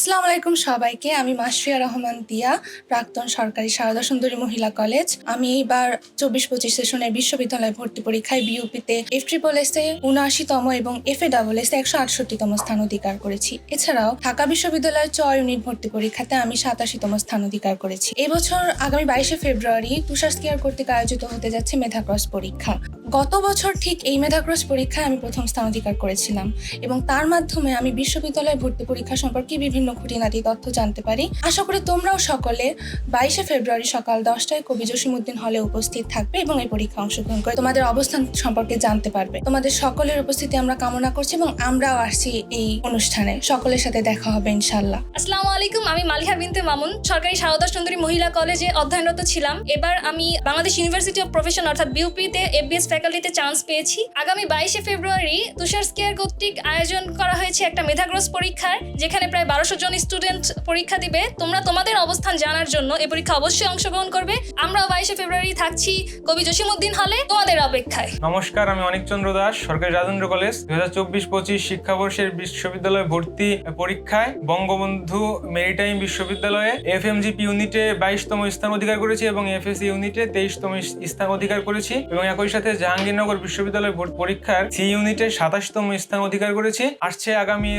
আসসালামু আলাইকুম সবাইকে। আমি মাসফিয়া রহমান দিয়া, প্রাক্তন সরকারি সারদা সুন্দরী মহিলা কলেজ। আমি এইবার চব্বিশ পঁচিশ সেশনের বিশ্ববিদ্যালয় ভর্তি পরীক্ষায় বিউপিতে এফ ট্রিপল এস এ উনআশিতম এবং এফ এ ডাবল এস একশো আটষট্টিতম স্থান অধিকার করেছি। এছাড়াও ঢাকা বিশ্ববিদ্যালয়ের চ ইউনিট ভর্তি পরীক্ষাতে আমি সাতাশিতম স্থান অধিকার করেছি। এবছর আগামী বাইশে ফেব্রুয়ারি তুষার স্কিয়ার কর্তৃক আয়োজিত হতে যাচ্ছে মেধাক্রস পরীক্ষা। গত বছর ঠিক এই মেধা ক্রস পরীক্ষায় আমি প্রথম স্থান অধিকার করেছিলাম এবং তার মাধ্যমে আমি বিশ্ববিদ্যালয়ে ভর্তি পরীক্ষা সম্পর্কে বিভিন্ন খুঁটিনাটি তথ্য জানতে পারি। আশা করি তোমরাও সকলে বাইশে ফেব্রুয়ারি সকাল দশটায় কবি জসিমুদ্দিন হলে উপস্থিত থাকবে এবং এই পরীক্ষা অংশগ্রহণ করে তোমাদের অবস্থান সম্পর্কে জানতে পারবে। তোমাদের সকলের উপস্থিতি আমরা কামনা করছি এবং আমরাও আসছি এই অনুষ্ঠানে। সকলের সাথে দেখা হবে ইনশাল্লাহ আসসালামু আলাইকুম, আমি মালিহা বিনতে মামুন, সরকারি সারদা সুন্দরী মহিলা কলেজে অধ্যয়নরত ছিলাম। এবার আমি বাংলাদেশ ইউনিভার্সিটি অফ প্রফেশন অর্থাৎ বিউপিতে এফবিএস ফ্যাকাল্টিতে চান্স পেয়েছি। আগামী বাইশে ফেব্রুয়ারি তুষার স্কেয়ার কর্তৃক আয়োজন করা হয়েছে একটা মেধাগ্রস পরীক্ষার, যেখানে প্রায় বারোশো জন স্টুডেন্ট পরীক্ষা দিবে। তোমরা তোমাদের অবস্থান জানার জন্য এই পরীক্ষা অবশ্যই অংশগ্রহণ করবে। আমরাও বাইশে ফেব্রুয়ারি থাকছি কবি জসিমুদ্দিন হলে তোমাদের অপেক্ষায়। নমস্কার, আমি অনেক চন্দ্র দাস, সরকারি রাজেন্দ্র কলেজ দু হাজার চব্বিশ পঁচিশ শিক্ষাবর্ষের বিশ্ববিদ্যালয় ভর্তি পরীক্ষায় বঙ্গবন্ধু মেরিটাইম বিশ্ববিদ্যালয়ে এফ ইউনিটে বাইশতম স্থান অধিকার করেছি এবং এফ এস ইউনিটে তেইশতম স্থান অধিকার করেছি এবং একই সাথে জাহাঙ্গীরনগর বিশ্ববিদ্যালয় বোর্ড পরীক্ষার সি ইউনিটে সাতাশতম স্থান অধিকার করেছি। আসছে আগামী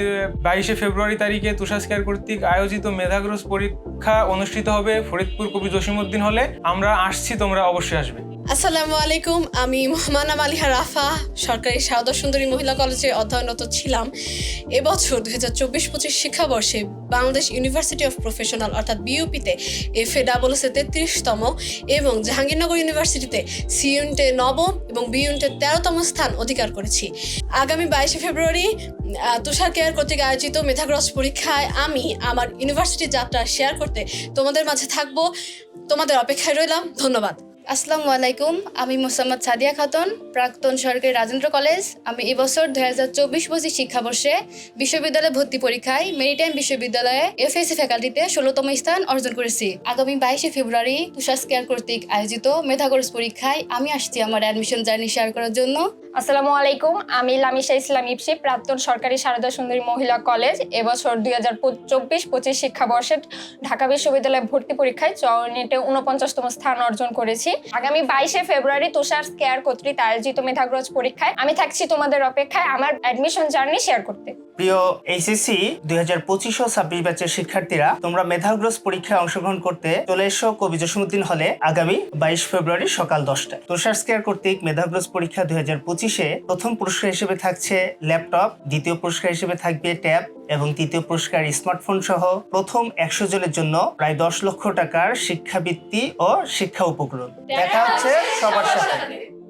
বাইশে ফেব্রুয়ারি তারিখে তুষাস্কার কর্তৃক আয়োজিত মেধাগ্রস পরীক্ষা অনুষ্ঠিত হবে ফরিদপুর কবি জসিমুদ্দিন হলে। আমরা আসছি, তোমরা অবশ্যই আসবে। আসসালামু আলাইকুম, আমি মোহাম্মানা মালিহা রাফা, সরকারি সারদা সুন্দরী মহিলা কলেজে অধ্যয়নরত ছিলাম। এবছর দুই হাজার চব্বিশ পঁচিশ শিক্ষাবর্ষে বাংলাদেশ ইউনিভার্সিটি অফ প্রফেশনাল অর্থাৎ বিইউপিতে এফ এ ডাবল এস তেত্রিশতম এবং জাহাঙ্গীরনগর ইউনিভার্সিটিতে সি ইউনিটে নবম এবং বি ইউনিটে তেরোতম স্থান অধিকার করেছি। আগামী বাইশে ফেব্রুয়ারি তুষার কেয়ার কর্তৃক আয়োজিত মেধাগ্রস পরীক্ষায় আমি আমার ইউনিভার্সিটি যাত্রা শেয়ার করতে তোমাদের মাঝে থাকব। তোমাদের অপেক্ষায় রইলাম। ধন্যবাদ। আসসালামু আলাইকুম, আমি মোসাম্মদ সাদিয়া খাতুন, প্রাক্তন সরকারি রাজেন্দ্র কলেজ। আমি এবছর দু হাজার চব্বিশ পঁচিশ শিক্ষাবর্ষে বিশ্ববিদ্যালয় ভর্তি পরীক্ষায় মেরিটাইম বিশ্ববিদ্যালয়ে এফএসসি ফ্যাকাল্টিতে ষোলোতম স্থান অর্জন করেছি। আগামী বাইশে ফেব্রুয়ারি তুষার স্কেয়ার কর্তৃক আয়োজিত মেধাগরস পরীক্ষায় আমি আসছি আমার অ্যাডমিশন জার্নি শেয়ার করার জন্য। আসসালামু আলাইকুম, আমি লামিশা ইসলাম ইপসি, প্রাক্তন সরকারি সারদা সুন্দরী মহিলা কলেজ। এবছর দুই হাজার চব্বিশ পঁচিশ শিক্ষাবর্ষে ঢাকা বিশ্ববিদ্যালয়ে ভর্তি পরীক্ষায় চ ইউনিটে উনপঞ্চাশতম স্থান অর্জন করেছি। আগামী বাইশে ফেব্রুয়ারি তুষার কেয়ার কর্তৃক আয়োজিত মেধাগ্রজ পরীক্ষায় আমি থাকছি তোমাদের অপেক্ষায় আমার অ্যাডমিশন জার্নি শেয়ার করতে। প্রিয় এইচএসসি দুই হাজার পঁচিশ ও ছাব্বিশ ব্যাচের শিক্ষার্থীরা, তোমরা পরীক্ষায় অংশগ্রহণ করতে চলে এসো কবি হলে আগামী বাইশ ফেব্রুয়ারি সকাল দশটায়। তুষার স্কেয়ার কর্তৃক মেধাগ্রস পরীক্ষা দুই হাজার পঁচিশে প্রথম পুরস্কার হিসেবে থাকছে ল্যাপটপ, দ্বিতীয় পুরস্কার হিসেবে থাকবে ট্যাব এবং তৃতীয় পুরস্কার স্মার্টফোন সহ প্রথম একশো জনের জন্য প্রায় দশ লক্ষ টাকার শিক্ষাবৃত্তি ও শিক্ষা উপকরণ। দেখা হচ্ছে সবার সাথে।